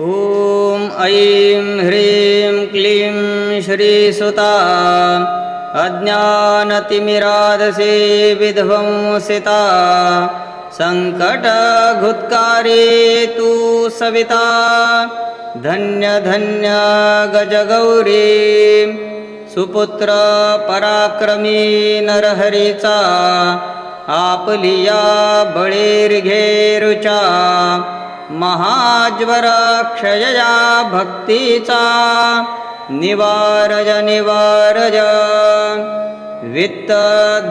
ॐ ऐं ह्रीं क्लीं श्रीसुता अज्ञानतिमिरादसे विध्वंसिता सङ्कटघुत्कारे तु सविता धन्य धन्य गजगौरी सुपुत्र पराक्रमी नरहरिचा आपलिया बळेर्घेरुचा महाज्वर क्षयया भक्तीचा। निवारज निवारज। वित्त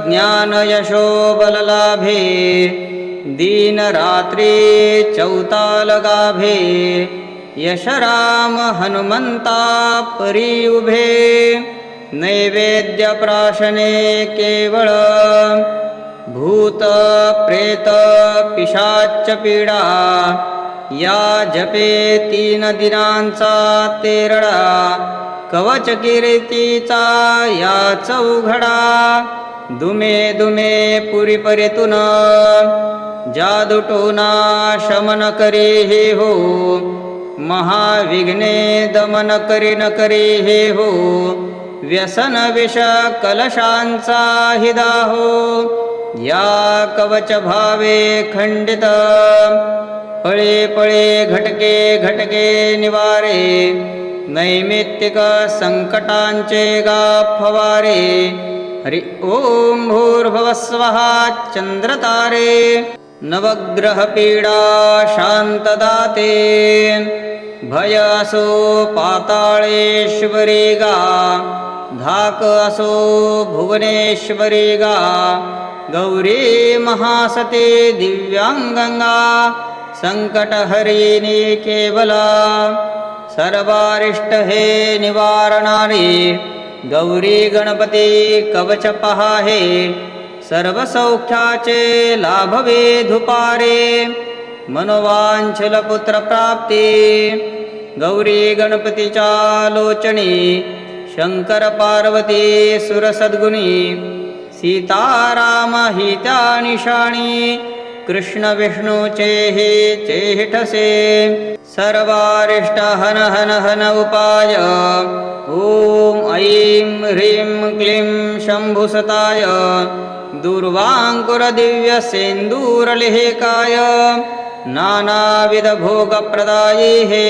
ज्ञान यशो बललाभे दीन रात्री यशराम हनुमंता परी उभे नैवेद्य प्राशने केवळ। भूत प्रेत पिशाच्च पीडा। या जपे तीन दिनांचा तेरडा कवच किरीतीचा या चौघडा. दुमे दुमे पुरी परेतून जादुटोना शमन करे हे हो महाविघ्ने दमन करी न करे हे हो व्यसन विष कलशांचा हिदा हो. या कवच भावे खंडित पळे पळे घटके घटके निवारे नैमित्तिक संकटांचे गा फवारे हरि ओम भूर्भवस्वः चंद्रतारे नवग्रह पीडा शांतदाते भय असो पाताळेश्वरी गा धाक असो भुवनेश्वरी गा गौरी महासते दिव्यांगंगा संकटहरिणी केवला सर्वारिष्ट हे निवारणारी गौरी गणपती कवच पहाहे। सर्व सौख्याचे लाभवे धुपारे मनोवांछल पुत्र प्राप्ती गौरी गणपतीच्या लोचणी शंकर पार्वती सुरसद्गुणी। सीताराम ही निशाणी कृष्णविष्णु चेहि चेहिठसे सर्वारिष्ट हन हन हन उपाय ॐ ऐं ह्रीं क्लीं शम्भुसताय। दुर्वाङ्कुरदिव्यसेन्दूरलिहेकाय। नानाविधभोगप्रदायेहे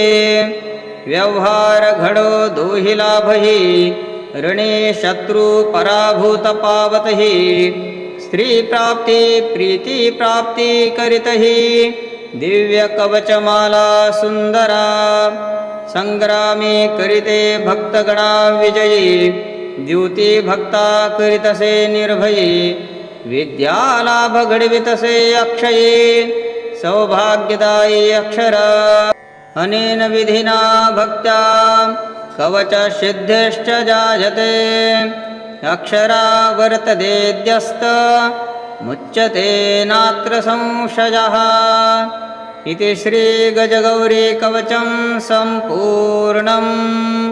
व्यवहारघडो दोहिलाभहि ऋणे शत्रुपराभूतपावतहि व्यवहार प्रीतिप्राप्ती दोहि दिव्यकवचमाला सुन्दरा। शत्रु करिते स्त्री प्राप्ती प्रीती प्राप्ती दिव्य सुंदरा संग्रामी करीते भक्तगणा विजयी। द्युती भक्ता करीतसे निर्भयी। विद्यालाभ घडवितसे अक्षयी। सौभाग्यदायी अक्षर। अनेन विधिना भक्त्या कवचसिद्धिश्च जायते। अक्षरा वर्ततेद्यस्तमुच्यते नात्र संशयः। इति श्रीगजगौरीकवचं सम्पूर्णम्।